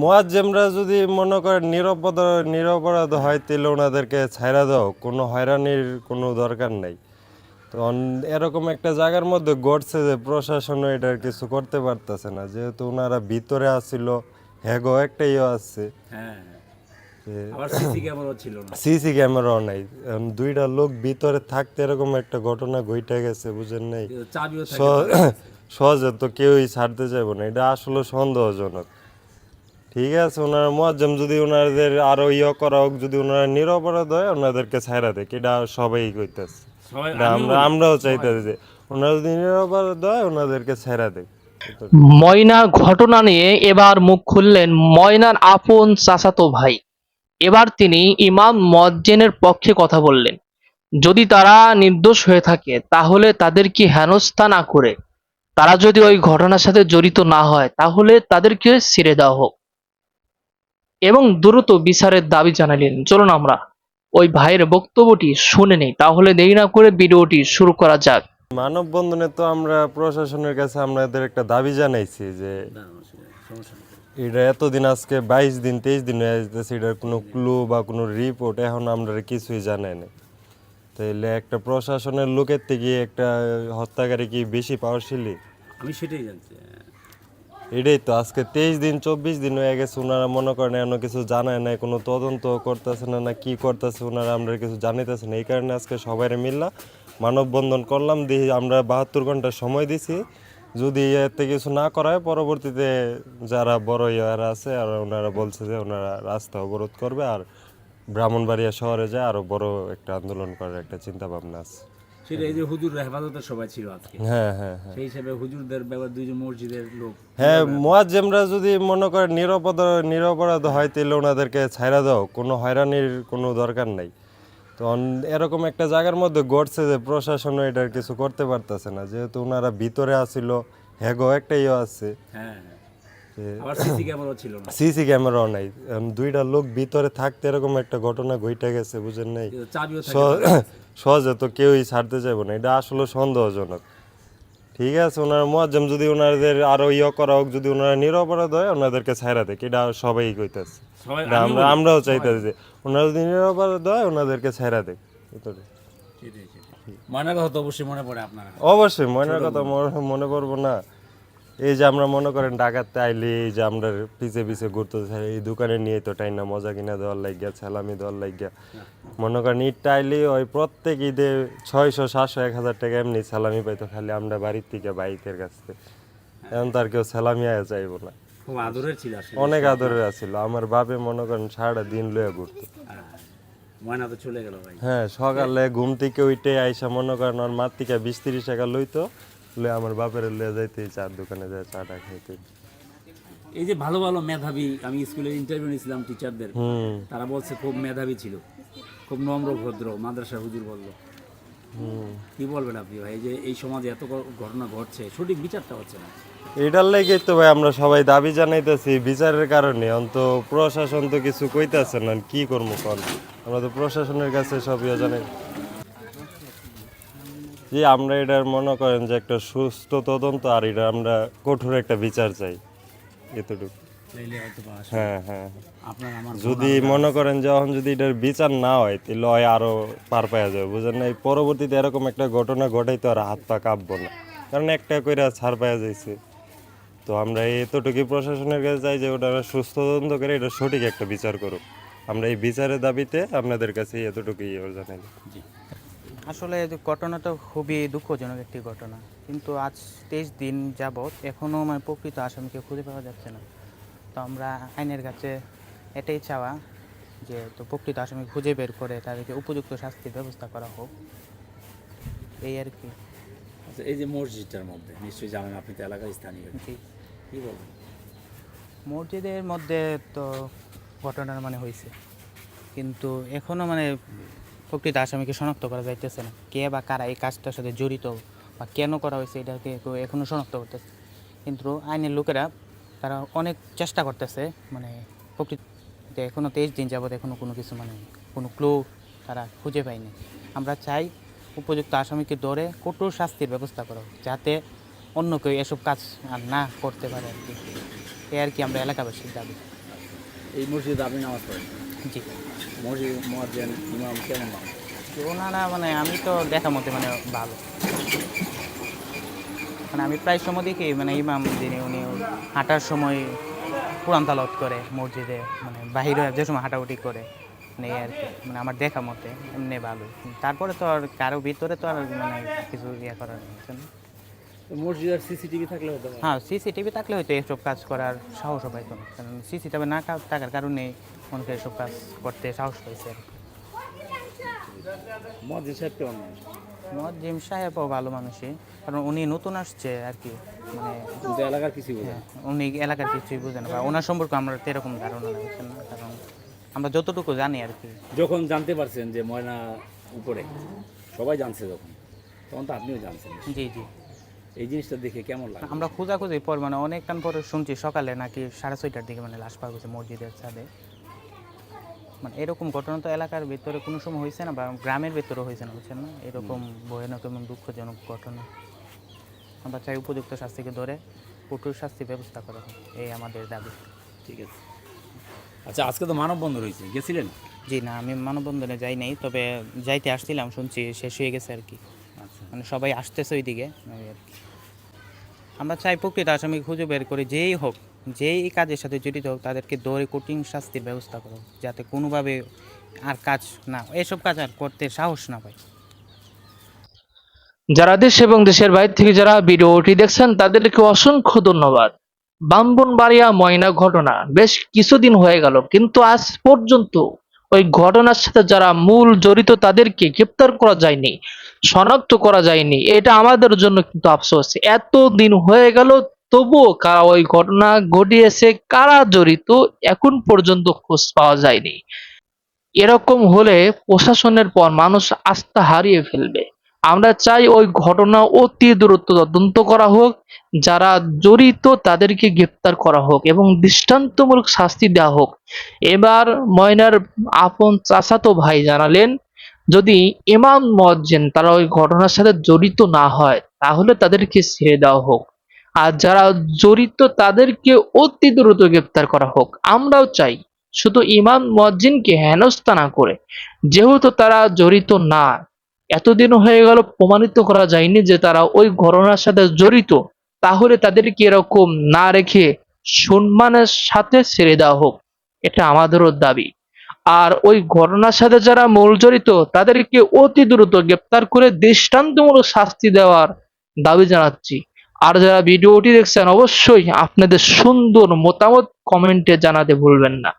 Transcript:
মোয়াজ্জেমরা যদি মনে করেন নিরাপদ নিরপরাধ হয় তাহলে ওনাদেরকে ছাইরা দাও। কোনো হয়রানির কোনো দরকার নাই। তো এরকম একটা জায়গার মধ্যে ঘটছে যে প্রশাসনও এটার কিছু করতে পারতেছে না। যেহেতু ওনারা ভিতরে আসছিল হ্যাগো একটা ইয়ে আছে। হ্যাঁ যে আবার সিসি ক্যামেরাও নাই। দুইটা লোক ভিতরে থাকতে এরকম একটা ঘটনা ঘটে গেছে বুঝেন নাই? সহজে তো কেউই ছাড়তে চাইব না। এটা আসলে সন্দেহজনক। ঠিক আছে ওনার মোয়াজ্জেম যদি ওনাদের আরও ইয়ে করা হোক যদি ওনারা নিরপরাধ হয় ওনাদেরকে ছাইরা দেয় এটা সবাই কইতেছে। আমরা আমরাও চাইতেছি যে ওনারা যদি নিরপরাধ হয় ওনাদেরকে ছাইরা দেয় ময়না ঘটনা নিয়ে এবার মুখ খুললেন ময়নার আপন চাচাতো ভাই। এবার তিনি ইমাম মজ্জেনের পক্ষে কথা বললেন। যদি তারা নির্দোষ হয়ে থাকে তাহলে তাদের কি হেনস্থা না করে? তারা যদি ওই ঘটনার সাথে জড়িত না হয় তাহলে তাদেরকে ছেড়ে দেওয়া হোক। এবং দ্রুত বিচারের দাবি জানালেন। চলুন আমরা ওই ভাইয়ের বক্তব্যটি শুনে নেই তাহলে দেরি না করে ভিডিওটি শুরু করা যাক। মানববন্ধনে তো আমরা প্রশাসনের কাছে আমাদের একটা দাবি জানাইছি যে এটা এতদিন আজকে বাইশ দিন তেইশ দিন হয়ে যেতেছে এটার কোনো ক্লু বা কোনো রিপোর্ট এখন আমরা কিছুই জানাই না তাইলে একটা প্রশাসনের লোকের থেকে একটা হত্যাকারী কি বেশি পাওয়ারশীলী আমি সেটাই জানছি। এটাই তো, আজকে তেইশ দিন, চব্বিশ দিন হয়ে গেছে ওনারা মনে করেন এখনও কিছু জানায় নাই, কোনো তদন্ত করতেছে না না কি করতেছে ওনারা আমরা কিছু জানিতেছে না, এই কারণে আজকে সবাই মিললা, মানববন্ধন করলাম দিয়ে আমরা বাহাত্তর ঘণ্টা সময় দিছি, যদি এতে কিছু না করায়, পরবর্তীতে যারা বড় ইয়ারা আছে, আর ওনারা বলছে যে ওনারা রাস্তা অবরোধ করবে, আর ব্রাহ্মণবাড়িয়া শহরে যায়, আরও বড় একটা আন্দোলন করার একটা চিন্তা ভাবনা আছে। সেটা এই যে হুজুর হেফাজতের সবাই ছিল আজকে। হ্যাঁ হ্যাঁ হ্যাঁ। সেই হিসেবে হুজুরদের ব্যাপার দুইজন মসজিদের লোক। হ্যাঁ মোয়াজ্জেমরা যদি মনে করেন নিরাপদ নিরপরাধ হয় তাহলে ওনাদেরকে ছাইরা দাও। কোনো হয়রানির কোনো দরকার নাই। তো এরকম একটা জায়গার মধ্যে ঘটছে যে প্রশাসনও এটার কিছু করতে পারতেছে না। যেহেতু ওনারা ভিতরে আসছিল হ্যাগো একটা ইয়ে আছে। হ্যাঁ হ্যাঁ। সিসি ক্যামেরাও নাই। দুইটা লোক ভিতরে থাকতে এরকম একটা ঘটনা ঘটে গেছে বুঝেন নাই? সহজে তো কেউই ছাড়তে চাইব না। এটা আসলে সন্দেহজনক। ঠিক আছে ওনার মোয়াজ্জেম যদি ওনাদের আরও ইয়ে করা হোক যদি ওনারা নিরপরাধ হয় ওনাদেরকে ছাইরা দেয় এটা সবাই কইতেছে। আমরা আমরাও চাইতেছি যে ওনারা যদি নিরপরাধ হয় ওনাদেরকে ছাইরা। সেটাই সেটাই ময়নার কথা তো অবশ্যই মনে পড়ে আপনার। অবশ্যই মনের কথা মনে- মনে করব না। এই যে আমরা মনে করেন ডাকাতে আইলে এই যে আমরা পিছে পিছে ঘুরতে থাকি, এই দোকানে নিয়ে তো টাই না মজা কিনা দেওয়ার লাগিয়া সালামি দেওয়ার লাগিয়া। মনে করেন ঈদটা আইলে ওই প্রত্যেক ঈদে ছয়শো সাতশো এক হাজার টাকা এমনি সালামি পাইতো খালি আমরা বাড়ির থেকে বাইকের কাছ থেকে। এখন তার কেউ সালামি আয়া চাইব না। খুব আদরের ছিল অনেক আদরের আছিল আমার বাপে মনে করেন সারাটা দিন লয়ে ঘুরতো। হ্যাঁ। ময়না তো চলে গেল ভাই। হ্যাঁ সকালে ঘুম থেকে উঠে আইসা মনে করেন ওর মার থেকে বিশ তিরিশ টাকা লইতো। লয়ে আমার বাপের লে যাইতে চার দোকানে যায় চাটা খাইতে। এই যে ভালো ভালো মেধাবী আমি স্কুলে ইন্টারভিউ নিয়েছিলাম টিচারদের তারা বলছে খুব মেধাবী ছিল। খুব নম্র ভদ্র মাদ্রাসা হুজুর বলল। কি বলবেন আপনি ভাই? যে এই সমাজে এত ঘটনা ঘটছে সঠিক বিচারটা হচ্ছে না। এটার লেগে তো ভাই আমরা সবাই দাবি জানাইতেছি বিচারের কারণে। অন্ত প্রশাসন তো কিছু কইতাছে না কি করব কল আমরা তো প্রশাসনের কাছে সব ইয়ে জানাই। জি আমরা এটার মনে করেন যে একটা সুস্থ তদন্ত আর এটা আমরা কঠোর একটা বিচার চাই এতটুকু। হ্যাঁ হ্যাঁ। যদি মনে করেন যখন যদি এটার বিচার না হয় তাহলে হয় আরও পার পাওয়া যাবে বুঝেন না? পরবর্তীতে এরকম একটা ঘটনা ঘটাই তো আর হাত পা কাঁপবো না। কারণ একটা কইরা ছাড় পাওয়া যাইছে। তো আমরা এতটুকু প্রশাসনের কাছে চাই যে ওটা সুস্থ তদন্ত করে এটা সঠিক একটা বিচার করুক। আমরা এই বিচারের দাবিতে আপনাদের কাছে এতটুকুই জানাই। আসলে ঘটনাটা খুবই দুঃখজনক একটি ঘটনা। কিন্তু আজ তেইশ দিন যাবৎ এখনও মানে প্রকৃত আসামিকে খুঁজে পাওয়া যাচ্ছে না। তো আমরা আইনের কাছে এটাই চাওয়া যে তো প্রকৃত আসামি খুঁজে বের করে তাদেরকে উপযুক্ত শাস্তির ব্যবস্থা করা হোক। এই আর কি। আচ্ছা, এই যে মসজিদটার মধ্যে নিশ্চয়ই জানেন আপনি তো এলাকার স্থানীয়। জি। কি বলবেন মসজিদের মধ্যে তো ঘটনার মানে হয়েছে কিন্তু এখনও মানে প্রকৃত আসামিকে শনাক্ত করা যাইতেছে না। কে বা কারা এই কাজটার সাথে জড়িত বা কেন করা হয়েছে এটাকে কেউ এখনও শনাক্ত করতেছে কিন্তু আইনের লোকেরা তারা অনেক চেষ্টা করতেছে মানে প্রকৃত এখনও তেইশ দিন যাবৎ এখনও কোনো কিছু মানে কোনো ক্লু তারা খুঁজে পায়নি। আমরা চাই উপযুক্ত আসামিকে ধরে কঠোর শাস্তির ব্যবস্থা করা, যাতে অন্য কেউ এসব কাজ আর না করতে পারে আর কি। এই আর কি আমরা এলাকাবাসীর দাবি। এই মসজিদে আপনি নামাজ পড়েন? জি। মসজিদ মোয়াজ্জেন ইমাম কেমন নাম ওনারা মানে আমি তো দেখা মতে মানে ভালো। মানে আমি প্রায় সময় দেখি মানে ইমাম যিনি উনি হাঁটার সময় কোরআন তালত করে মসজিদে মানে বাহিরে যে সময় হাঁটাহুটি করে মানে আর কি মানে আমার দেখা মতে এমনি ভালো তারপরে তো আর কারও ভিতরে তো আর মানে কিছু ইয়ে করার না। তো মসজিদের সিসিটিভি থাকলে হতো। হ্যাঁ সিসিটিভি থাকলে হয়তো এসব কাজ করার সাহসও পাইতো কারণ সিসিটিভি না থাকার কারণে অনেকে এসব কাজ করতে সাহস পাইছে আর মোয়াজ্জেন সাহেব কেমন মানুষ? মজিম সাহেবও ভালো মানুষই। কারণ উনি নতুন আসছে আর কি মানে এলাকার কিছুই বোঝে হ্যাঁ, উনি এলাকার কিছুই বুঝেন বা ওনার সম্পর্কে আমরা এরকম ধারণা নাই না? কারণ আমরা যতটুকু জানি আর কি। যখন জানতে পারছেন যে ময়না উপরে সবাই জানছে যখন তখন তো আপনিও জানছেন। জি জি। এই জিনিসটা দেখে কেমন লাগে? আমরা খোঁজাখুঁজি পর মানে অনেকক্ষণ পরে শুনছি সকালে নাকি সাড়ে ছয়টার দিকে মানে লাশ পাওয়া গেছে মসজিদের ছাদে। মানে এরকম ঘটনা তো এলাকার ভিতরে কোনো সময় হয়েছে না বা গ্রামের ভিতরে হয়েছে না বুঝছেন না? এরকম ভয়ানক এবং দুঃখজনক ঘটনা। আমরা চাই উপযুক্ত শাস্তিকে ধরে কঠোর শাস্তি ব্যবস্থা করা হোক এই আমাদের দাবি। ঠিক আছে। আচ্ছা আজকে তো মানববন্ধন হয়েছে গেছিলেন? জি না আমি মানববন্ধনে যাই নাই তবে যাইতে আসছিলাম শুনছি শেষ হয়ে গেছে আর কি। মানে সবাই আসতেছে ওই আর কি। আমরা চাই প্রকৃত আসামি খুঁজে বের করে যেই হোক, যেই কাজের সাথে জড়িত হোক, তাদেরকে দৌড়ে কঠিন শাস্তির ব্যবস্থা করো, যাতে কোনোভাবে আর কাজ না, এসব কাজ আর করতে সাহস না পায়। যারা দেশ এবং দেশের বাইরে থেকে যারা ভিডিওটি দেখছেন, তাদেরকে অসংখ্য ধন্যবাদ। বামবনবাড়িয়া ময়না ঘটনা, বেশ কিছুদিন হয়ে গেল, কিন্তু আজ পর্যন্ত ওই ঘটনার সাথে যারা মূল জড়িত, তাদেরকে গ্রেপ্তার করা যায়নি। শনাক্ত করা যায়নি। এটা আমাদের জন্য কিন্তু আফসোস। এত দিন হয়ে গেল, তবুও কারা ওই ঘটনা ঘটিয়েছে, কারা জড়িত এখন পর্যন্ত খোঁজ পাওয়া যায়নি। এরকম হলে প্রশাসনের পর মানুষ আস্থা হারিয়ে ফেলবে। আমরা চাই ওই ঘটনা অতি দূরত্ব তদন্ত করা হোক, যারা জড়িত তাদেরকে গ্রেপ্তার করা হোক এবং দৃষ্টান্তমূলক শাস্তি দেওয়া হোক। এবার ময়নার আপন চাচাতো ভাই জানালেন যদি ইমাম মজ্জেন তারা ওই ঘটনার সাথে জড়িত না হয়, তাহলে তাদেরকে ছেড়ে দেওয়া হোক। আর যারা জড়িত, তাদেরকে অতি দ্রুত গ্রেপ্তার করা হোক। আমরাও চাই শুধু ইমাম মজ্জিনকে হেনস্থা না করে, যেহেতু তারা জড়িত না এতদিন হয়ে গেল, প্রমাণিত করা যায়নি যে তারা ওই ঘটনার সাথে জড়িত, তাহলে তাদেরকে এরকম না রেখে সম্মানের সাথে ছেড়ে দেওয়া হোক। এটা আমাদেরও দাবি। আর ওই ঘটনার সাথে যারা মূল জড়িত, তাদেরকে অতি দ্রুত গ্রেপ্তার করে দৃষ্টান্তমূলক শাস্তি দেওয়ার দাবি জানাচ্ছি। আর যারা ভিডিওটি দেখছেন, অবশ্যই আপনাদের সুন্দর মতামত কমেন্টে জানাতে ভুলবেন না।